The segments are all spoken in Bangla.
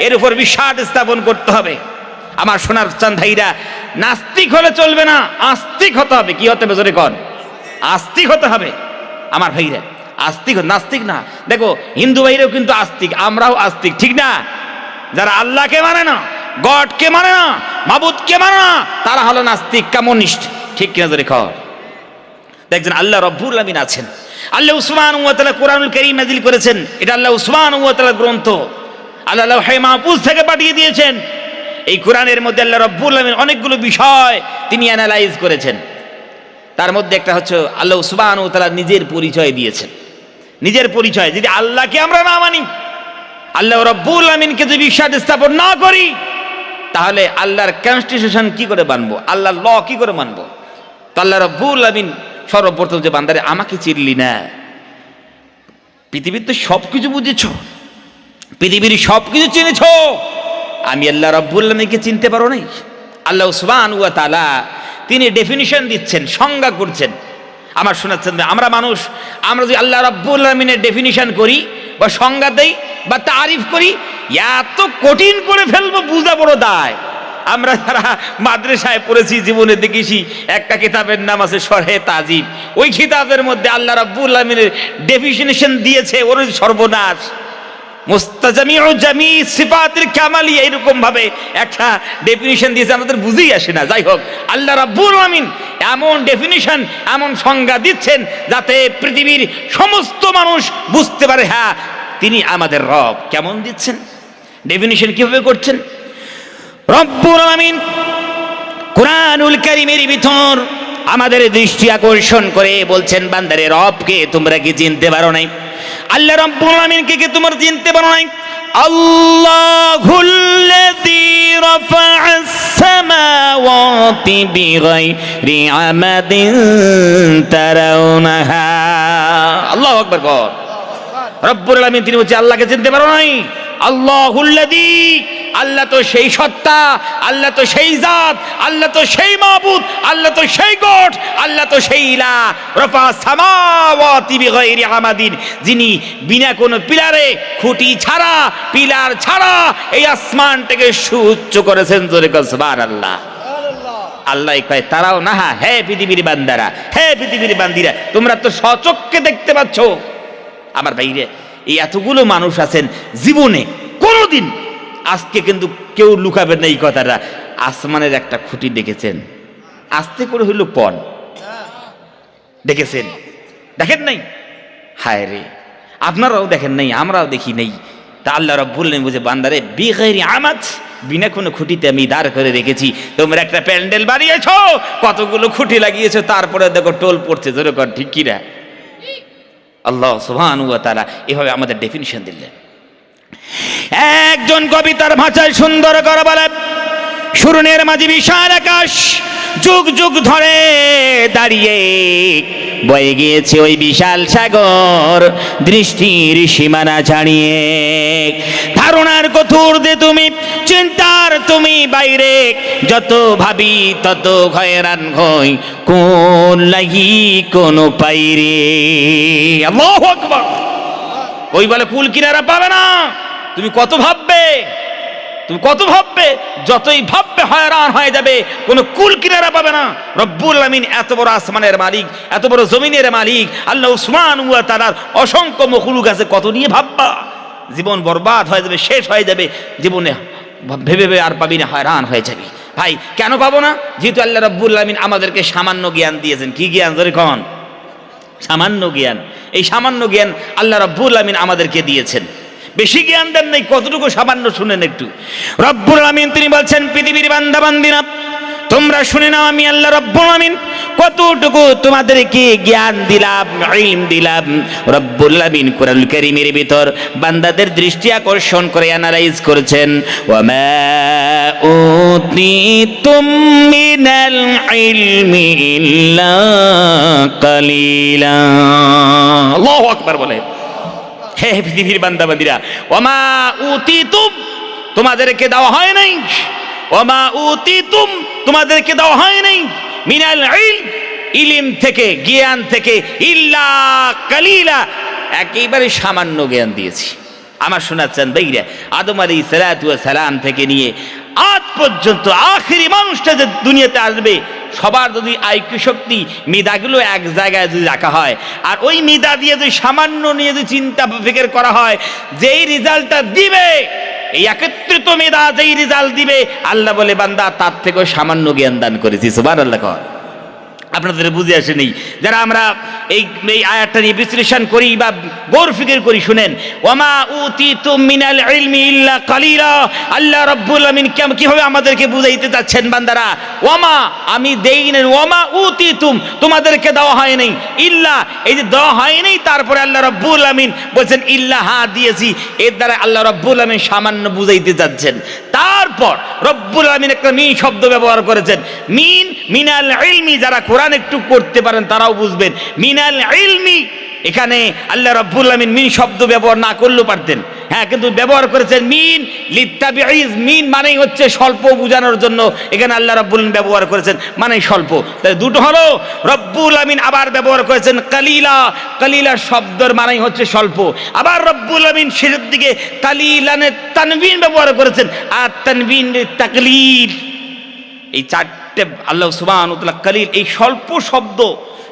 এর উপর বিশ্বাস স্থাপন করতে হবে। আমার সোনার চান ভাইরা নাস্তিক হলে চলবে না, আস্তিক হতে হবে। কি হতে হবে জোরে কন? আস্তিক হতে হবে। আমার ভাইরা, আস্তিক নাস্তিক না। দেখো, হিন্দু ভাইরাও কিন্তু আস্তিক, আমরাও আস্তিক, ঠিক না? যারা আল্লাহকে মানে না, গডকে মানে না, মাবুদকে মানে না, তারা হলো নাস্তিক, কমিউনিস্ট, ঠিক কিনা জোরে কর দেখছেন, আল্লাহ রব্বুল আমিন আছেন। আল্লাহ উসমান উয়াতালা কোরআনুল করিম নাজিল করেছেন। এটা আল্লাহ উসমান উয়াতালা গ্রন্থ। আল্লাহ হে মাহফুজ থেকে পাঠিয়ে দিয়েছেন। এই কোরআনের মধ্যে আল্লাহ রব্বুল আমিন অনেকগুলো বিষয় তিনি অ্যানালাইজ করেছেন। তার মধ্যে একটা হচ্ছে আল্লাহ উসমান উতালা নিজের পরিচয় দিয়েছেন। নিজের পরিচয়, যদি আল্লাহকে আমরা না মানি, আল্লাহ রব্বুল আমিনকে যদি বিশ্বাস স্থাপন না করি, তাহলে আল্লাহর কনস্টিটিউশন কি করে মানবো? আল্লাহর ল কি করে মানবো? তো আল্লাহ রব্বুল আমিন সর্বপ্রথম যে বান্দারে, আমাকে চিনলি না। পৃথিবীর তো সব কিছু বুঝেছ। পৃথিবীর সব কিছু চিনেছ? আমি আল্লাহ রব্বুল আলমীকে চিনতে পারো নাই? আল্লাহ উসমান উয়া তালা তিনি ডেফিনিশন দিচ্ছেন, সংজ্ঞা করছেন। আমার শোনাচ্ছেন আমরা মানুষ, আমরা যদি আল্লাহ রব্বুল আলমিনের ডেফিনিশন করি বা সংজ্ঞা দেই বা তারিফ করি, এত কঠিন করে ফেলব, বুঝা বড় দায়। আমরা যারা মাদ্রাসায় পড়েছি, জীবনে দেখেছি, একটা কিতাবের নাম আছে সরহে তাজিব। ওই কিতাবের মধ্যে আল্লাহ রাব্বুল ডেফিনেশন দিয়েছে, ওর সর্বনাশ। একটা দিয়েছে, আমাদের বুঝেই আসে না। যাই হোক, আল্লাহ আমিন এমন ডেফিনিশন এমন সংজ্ঞা দিচ্ছেন যাতে পৃথিবীর সমস্ত মানুষ বুঝতে পারে হ্যাঁ তিনি আমাদের রব। কেমন দিচ্ছেন? ডেফিনিশন কীভাবে করছেন? রব্বুল আমিন কোরআনুল কারিমের ভিতর আমাদের দৃষ্টি আকর্ষণ করে বলছেন, বান্দারে, রবকে তোমরা কি চিনতে পারো নাই? আল্লাহ রব্বুল আমিনকে কি তোমরা চিনতে পারো নাই? আল্লাহুল্লাযী রাফা'আস সামাওয়াতি বিগাইরি আমাদিন তারাউনাহা। আল্লাহু আকবার কর। রব্বুল আমিন তিনি বলছে, আল্লাহকে চিনতে পারো নাই? আল্লাহুল্লাযী, আল্লাহ তো সেই সত্তা, আল্লাহ তো সেই জাত, আল্লাহ তো সেই মাবুদ, আল্লাহ তো সেই গোট, আল্লাহ তো সেই ইলা। রফা সামাওয়াতি বিগাইরি আমাদিন, যিনি বিনা কোনো পিলারে খুঁটি ছাড়া, পিলার ছাড়া এই আসমানটাকে সুউচ্চ করেছেন জোরে সুবহানাল্লাহ। আল্লাহ কয়, তারাও না হে পৃথিবীর বান্দারা, হে পৃথিবীর বান্দিরা, তোমরা তো সচক্ষে দেখতে পাচ্ছ। আমার বাইরে এই এতগুলো মানুষ আছেন জীবনে কোনোদিন আজকে কিন্তু কেউ লুকাবে না এই কথাটা। আসমানের একটা খুঁটি দেখেছেন? আস্তে করে হইল পণ। দেখেছেন? দেখেন নাই? হায় রে, আপনারাও দেখেন নাই, আমরাও দেখি নাই। তা আল্লাহ বললেন বুঝে বান্দারে বিগাইরি আমাজ বিনা কোনো খুঁটিতে আমি দাঁড় করে রেখেছি। তোমরা একটা প্যান্ডেল বানিয়েছ, কতগুলো খুঁটি লাগিয়েছো, তারপরে দেখো টোল পড়ছে কর, ঠিক কিনা? আল্লাহ সুবাহানুয়ালা তাআলা এভাবে আমাদের ডেফিনিশন দিলেন। একজন কবিতার ভাষায় সুন্দর করে বলে, সুরনের মাঝে বিশাল আকাশ, যুগ যুগ ধরে দাঁড়িয়ে বয়ে গিয়েছে ওই বিশাল সাগর, দৃষ্টির সীমানা ছাড়িয়ে। ধারণার কথুর দে তুমি, চিন্তার তুমি বাইরে, যত ভাবি তত ঘয়রান হই, কোন লাগি কোন পাইরে। ওই বলে কুল কিনারা পাবে না। তুমি কত ভাববে? তুমি কত ভাববে? যতই ভাববে হয়রান হয়ে যাবে, কোনো কুল কিনারা পাবে না। রব্বুল আমিন এত বড় আসমানের মালিক, এত বড় জমিনের মালিক, আল্লাহ উসমান উয়া অসংখ্য মখলুক আছে, কত নিয়ে ভাববা? জীবন বরবাদ হয়ে যাবে, শেষ হয়ে যাবে, জীবনে ভেবে ভেবে আর পাবি না, হয়রান হয়ে যাবি। ভাই, কেন পাবো না? যেহেতু আল্লাহ রব্বুল আমিন আমাদেরকে সামান্য জ্ঞান দিয়েছেন। কি জ্ঞান? ধরে কন। সামান্য জ্ঞান। এই সামান্য জ্ঞান আল্লাহ রব্বুল আমিন আমাদেরকে দিয়েছেন। বেশি জ্ঞান দেন নাই, কতটুকু সামান্য শুনেন একটু। রব্বুল আমিন তিনি বলছেন, পৃথিবীর বান্দা বান্দিনা তোমরা শুনে নাও আমি আল্লাহ রব্বুল আমিন, কতটুকু তোমাদেরকে জ্ঞান দিলাম, ইলম দিলাম। রব্বুল আমিন কোরআন কারীমের ভিতর বান্দাদের দৃষ্টি আকর্ষণ করে অ্যানালাইজ করেছেন, ওয়ামা উতিতুম মিনাল ইলমি ইল্লা কালিলা। আল্লাহু আকবার বলে। হে পৃথিবীর বান্দাবান্দিরা ওমা উতিতুম, তোমাদেরকে দেওয়া হয় নাই। ওমা উতিতুম, তোমাদেরকে দেওয়া হয় নাই। মিনাল ইলিম থেকে, জ্ঞান থেকে, ইল্লা কালিলা, একেবারে সামান্য জ্ঞান দিয়েছি। আমার শোনাচ্ছেন বাইরে আদম আলী সালাম থেকে নিয়ে আজ পর্যন্ত আখেরি মানুষটা যে দুনিয়াতে আসবে, সবার যদি আইকিউ শক্তি, মেধাগুলো এক জায়গায় যদি রাখা হয়, আর ওই মেধা দিয়ে যদি সামান্য নিয়ে যদি চিন্তা ফিকের করা হয়, যেই রেজাল্টটা দিবে, এই একত্রিত মেধা যেই রেজাল্ট দিবে, আল্লাহ বলে, বান্দা, তার থেকেও সামান্য জ্ঞান দান করেছি সুবার আল্লাহ আপনাদের বুঝে আসে নেই। যারা আমরা এই এই আয়াতটা নিয়ে বিশ্লেষণ করি বা গৌর ফিকির করি, শুনেন ওমা উতি মিনাল ইলমি ইল্লা কালিলা আল্লাহ রব্বুল আমিন কেমন কীভাবে আমাদেরকে বুঝাইতে চাচ্ছেন বান্দারা? ওমা আমি দেই না ওমা উতি তুম তোমাদেরকে দেওয়া হয় নাই। ইল্লা এই যে দেওয়া হয় নাই তারপরে আল্লাহ রব্বুল আমিন বলছেন, ইল্লা হা দিয়েছি। এর দ্বারা আল্লাহ রব্বুল আমিন সামান্য বুঝাইতে যাচ্ছেন। তারপর রব্বুল আমিন একটা মিন শব্দ ব্যবহার করেছেন। মিন, মিনাল ইলমি, যারা কোরআন একটু করতে পারেন, তারাও বুঝবেন। মিনাল ইলমি, এখানে আল্লাহ রব্বুল আমিন মিন শব্দ ব্যবহার না করলেও পারতেন। হ্যাঁ কিন্তু ব্যবহার করেছেন মিন লিত্তাবিজ মিন মানেই হচ্ছে স্বল্প বোঝানোর জন্য। এখানে আল্লাহ রব্বুল ব্যবহার করেছেন মানে স্বল্প। তাই দুটো হলো, রব্বুল আমিন আবার ব্যবহার করেছেন কালিলা কালিলা শব্দের মানেই হচ্ছে স্বল্প। আবার রব্বুল আমিন শেষের দিকে কালিলানের তানবিন ব্যবহার করেছেন, আর তানবিন তাকলিল। এই চারটে, আল্লাহ সুবাহ কালিল, এই স্বল্প শব্দ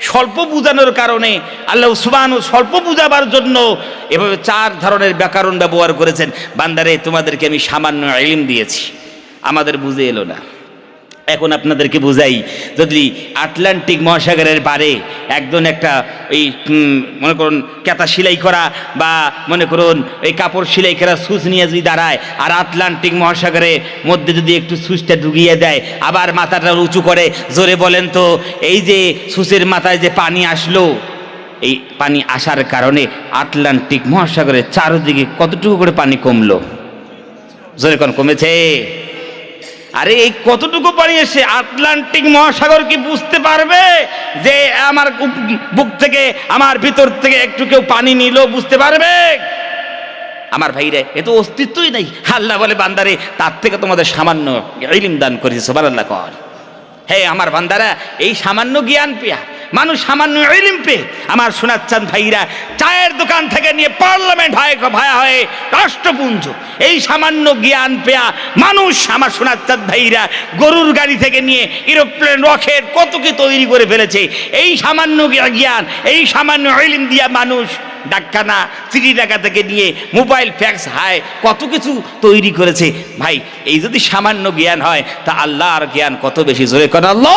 স্বল্প বুঝানোর কারণে আল্লাহ সুবাহ স্বল্প বুঝাবার জন্য এভাবে চার ধরনের ব্যাকরণ ব্যবহার করেছেন। বান্দারে, তোমাদেরকে আমি সামান্য এলিম দিয়েছি। আমাদের বুঝে এলো না। এখন আপনাদেরকে বুঝাই। যদি আটলান্টিক মহাসাগরের পারে একজন একটা এই মনে করুন কেতা সেলাই করা বা মনে করুন এই কাপড় সেলাই করা সুচ নিয়ে যদি দাঁড়ায়, আর আটলান্টিক মহাসাগরের মধ্যে যদি একটু সুচটা ঢুকিয়ে দেয়, আবার মাথাটা উঁচু করে জোরে বলেন তো, এই যে সুচের মাথায় যে পানি আসলো, এই পানি আসার কারণে আটলান্টিক মহাসাগরের চারদিকে কতটুকু করে পানি কমলো? জোরে কোন কমেছে? আরে এই কতটুকু পানি এসে আটলান্টিক মহাসাগর কি বুঝতে পারবে? যে আমার বুক থেকে, আমার ভিতর থেকে একটু কেউ পানি নিল বুঝতে পারবে? আমার ভাইরে, এ তো অস্তিত্বই নাই। হাল্লা বলে, বান্দারে, তার থেকে তোমাদের সামান্য ইলিম দান করেছে সবার আল্লাহ কর। হে আমার বান্দারা, এই সামান্য জ্ঞান পেয়া মানুষ সামান্য ইলিম পেয়ে আমার শোনাচ্ছেন ভাইরা চায়ের দোকান থেকে নিয়ে পার্লামেন্ট হয় ভায়া হয়ে রাষ্ট্রপুঞ্জ। এই সামান্য জ্ঞান পেয়া মানুষ আমার শোনাচ্ছেন ভাইরা গরুর গাড়ি থেকে নিয়ে এরোপ্লেন, রকেট কত কি তৈরি করে ফেলেছে। এই সামান্য জ্ঞান, এই সামান্য ইলিম দিয়া মানুষ ডাক্কানা চিঠি ডাকা থেকে নিয়ে মোবাইল ফ্যাক্স হায়, কত কিছু তৈরি করেছে। ভাই, এই যদি সামান্য জ্ঞান হয়, তা আল্লাহর জ্ঞান কত বেশি? জোরে করে আল্লাহ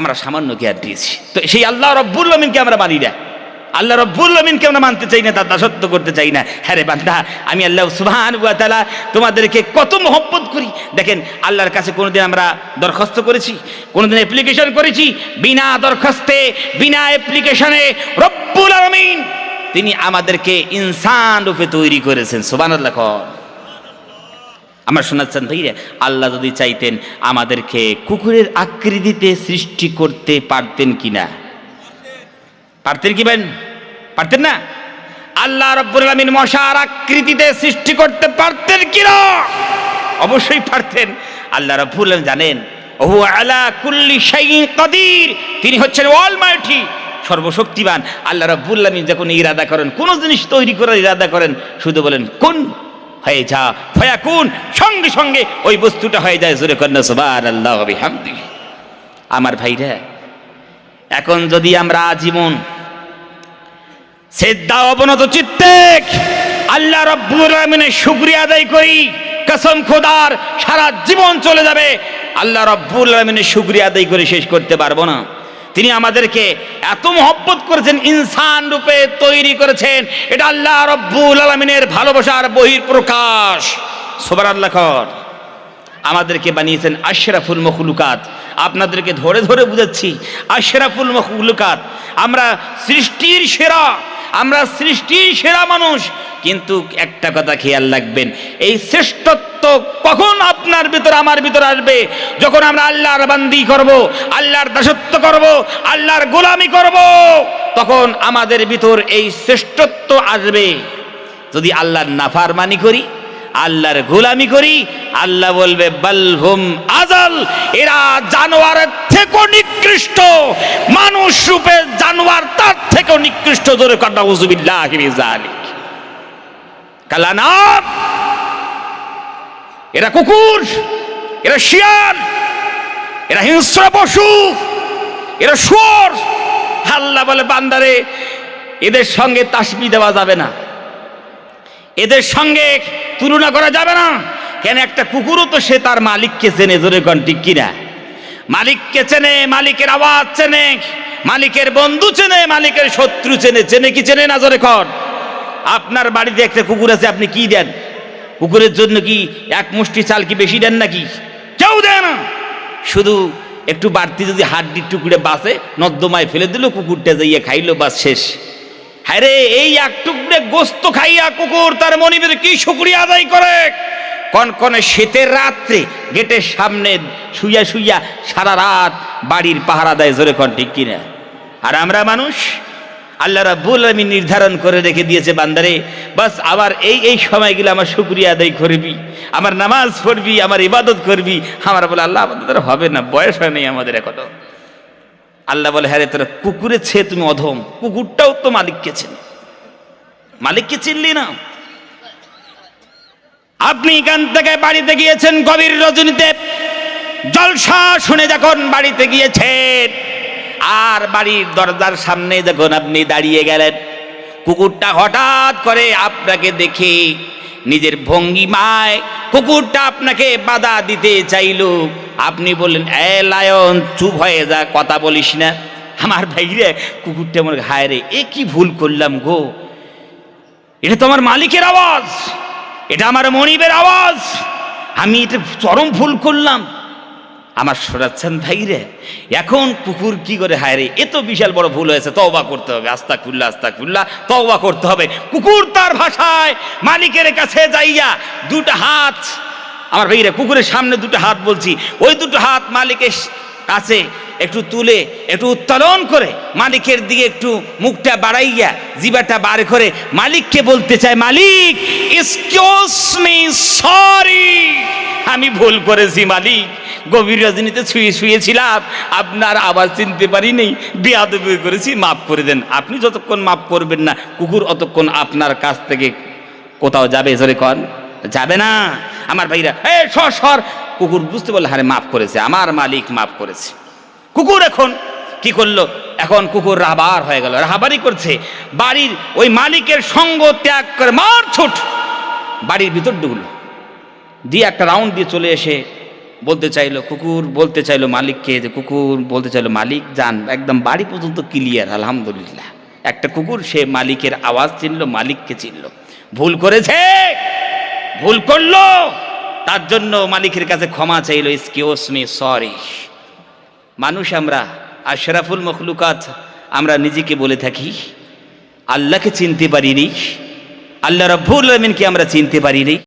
আমরা সামান্য জ্ঞান দিয়েছি। তো সেই আল্লাহ রব্বুল আমিনকে আমরা মানি না। আল্লাহ রব্বুল আমিনকে আমরা মানতে চাই না, তার দাসত্ব করতে চাই না। হ্যাঁ রে বান্দা, আমি আল্লাহ সুবহান ওয়া তোমাদেরকে কত মহব্বত করি। দেখেন, আল্লাহর কাছে কোনোদিন আমরা দরখাস্ত করেছি, কোনোদিন অ্যাপ্লিকেশন করেছি, বিনা দরখাস্তে, বিনা অ্যাপ্লিকেশনে রব্বুল আমিন তিনি আমাদেরকে ইনসান রূপে তৈরি করেছেন। সুবহানাল্লাহ কর। আমার শোনাচ্ছেন ভাইরে, আল্লাহ যদি চাইতেন আমাদেরকে কুকুরের আকৃতিতে সৃষ্টি করতে পারতেন কিনা? পারতেন কি বেন পারতেন না? আল্লাহ রব্বুল আলামিন মশার আকৃতিতে সৃষ্টি করতে পারতেন কিনা? অবশ্যই পারতেন। আল্লাহ রব্বুল জানেন, ওহু আলা কুল্লি কাদির তিনি হচ্ছেন অলমাইটি সর্বশক্তিমান। আল্লাহ রাব্বুল আলামিন যখন ইরাদা করেন, কোন জিনিস তৈরি করার ইরাদা করেন, শুধু বলেন, কোন হয়ে যা। ফয়াকুন, সঙ্গে সঙ্গে ওই বস্তুটা হয়ে যায়। জোরে কন্যা ওয়া বিহামদিহি আমার ভাইরা, এখন যদি আমরা আজীবন সেদ্ধা অবনত চিত্তে আল্লাহ রব্বুল আলমিনের শুক্রিয়া আদায় করি, কসম খোদার, সারা জীবন চলে যাবে, আল্লাহ রব্বুল আলমিনের শুক্রিয়া আদায় করে শেষ করতে পারব না। তিনি আমাদেরকে এত মহব্বত করেছেন, ইনসান রূপে তৈরি করেছেন। এটা আল্লাহ রব্বুল আলমিনের ভালোবাসার বহির প্রকাশ। সোবার আল্লাহ আমাদেরকে বানিয়েছেন আশরাফুল মখলুকাত। আপনাদেরকে ধরে ধরে বুঝাচ্ছি, আশরাফুল মখলুকাত। আমরা সৃষ্টির সেরা আমরা সৃষ্টির সেরা মানুষ। কিন্তু একটা কথা খেয়াল রাখবেন, এই শ্রেষ্ঠত্ব কখন আপনার ভিতর, আমার ভিতর আসবে? যখন আমরা আল্লাহর বান্দি করব, আল্লাহর দাসত্ব করব, আল্লাহর গোলামি করব, তখন আমাদের ভিতর এই শ্রেষ্ঠত্ব আসবে। যদি আল্লাহর নাফারমানি করি আল্লাহর গোলামি করি, আল্লাহ বলবে বলহুম আজাল এরা জানোয়ারের থেকেও নিকৃষ্ট, মানুষ রূপে জানোয়ার তার থেকেও নিকৃষ্ট, জোরে কন্যা উজুবিল্লাহ কালানাম এরা কুকুর, এরা শিয়াল, এরা হিংস্র পশু, এরা শুয়োর। আল্লাহ বলে, বান্দারে, এদের সঙ্গে তাসবি দেওয়া যাবে না। এদের সঙ্গে তুলনা করা যাবে না। কেন একটা কুকুরও তো সে তার মালিককে চেনে জোরে কন ঠিক কিনা? মালিককে চেনে, মালিকের আওয়াজ চেনে, মালিকের বন্ধু চেনে, মালিকের শত্রু চেনে। চেনে কি চেনে না জোরে কন? আপনার বাড়িতে একটা কুকুর আছে, আপনি কি দেন? কুকুরের জন্য কি এক মুষ্টি চাল কি বেশি দেন নাকি? কেউ দেয় না। শুধু একটু বাড়তি যদি হাড্ডির টুকরে বাসে নর্দমায় ফেলে দিল কুকুরটা যাইয়ে খাইলো, বাস শেষ। হ্যাঁ এই এক টুকরে গোস্ত খাইয়া কুকুর তার মনিবের কি শুক্রিয়া আদায় করে? কনকনে শীতের রাত্রে গেটের সামনে শুইয়া শুইয়া সারা রাত বাড়ির পাহারা দেয় জোরে কন, ঠিক কিনা? আর আমরা মানুষ, আল্লাহ রাব্বুল আমি নির্ধারণ করে রেখে দিয়েছে, বান্দারে, বাস আবার এই এই সময়গুলো আমার শুক্রিয়া আদায় করবি, আমার নামাজ পড়বি, আমার ইবাদত করবি। আমার বলে, আল্লাহ, আমাদের হবে না, বয়স হয় নেই আমাদের এখনও। আল্লাহ বলে হ্যাঁ তোরা কুকুরে ছে তুমি অধম। কুকুরটাও তো মালিককে চেনে। মালিককে চিনলি না? আপনি এখান থেকে বাড়িতে গিয়েছেন গভীর রজনীতে। জলসা শুনে যখন বাড়িতে গিয়েছেন, আর বাড়ির দরজার সামনে যখন আপনি দাঁড়িয়ে গেলেন, কুকুরটা হঠাৎ করে আপনাকে দেখে নিজের ভঙ্গিমায় কুকুরটা আপনাকে বাধা দিতে চাইলো। আপনি বললেন, এ লায়ন, চুপ হয়ে যা, কথা বলিস না। আমার ভাইরে কুকুরটা আমার হায় রে, এ কি ভুল করলাম গো? এটা তো আমার মালিকের আওয়াজ, এটা আমার মনিবের আওয়াজ, আমি এটা চরম ভুল করলাম। আমার সরাচ্ছেন ভাই রে এখন কুকুর কি করে হায় রে? এ তো বিশাল বড় ভুল হয়েছে, তওবা করতে হবে আস্তা খুল্লা আস্তা খুল্লা, তওবা করতে হবে। কুকুর তার ভাষায় মালিকের কাছে যাইয়া দুটো হাত আমার ভাই রে কুকুরের সামনে দুটো হাত বলছি। ওই দুটো হাত মালিকের কাছে একটু তুলে, একটু উত্তোলন করে, মালিকের দিকে একটু মুখটা বাড়াইয়া জিবাটা বার করে মালিককে বলতে চায়, মালিক মি সরি আমি ভুল করেছি মালিক। গভীর রজনীতে শুয়ে শুয়েছিলাম, আপনার আবার চিনতে পারি নেই বেয়াদবি করেছি, মাফ করে দেন। আপনি যতক্ষণ মাফ করবেন না, কুকুর অতক্ষণ আপনার কাছ থেকে কোথাও যাবে, জোরে কন। যাবে না। আমার ভাইরা, এ সর সর। কুকুর বুঝতে পারলে হারে মাফ করেছে, আমার মালিক মাফ করেছে। কুকুর এখন কি করল? এখন কুকুর রাবার হয়ে গেল রাহাবারি করছে। বাড়ির ওই মালিকের সঙ্গ ত্যাগ করে মার ছুট। বাড়ির ভিতর ঢুকলো। দিয়ে একটা রাউন্ড দিয়ে চলে এসে বলতে চাইলো, কুকুর, বলতে চাইলো মালিককে যে, কুকুর, বলতে চাইলো, মালিক, যান, একদম বাড়ি পর্যন্ত ক্লিয়ার আলহামদুলিল্লাহ। একটা কুকুর, সে মালিকের আওয়াজ চিনলো, মালিককে চিনল। ভুল করেছে! ভুল করল, তার জন্য মালিকের কাছে ক্ষমা চাইলো এক্সকিউজ মি সরি। মানুষ আমরা, আশরাফুল মখলুকাত, আমরা নিজেকে বলে থাকি। আল্লাহকে চিনতে পারিনি, আল্লাহ রব্বুল আলমিনকে আমরা চিনতে পারিনি।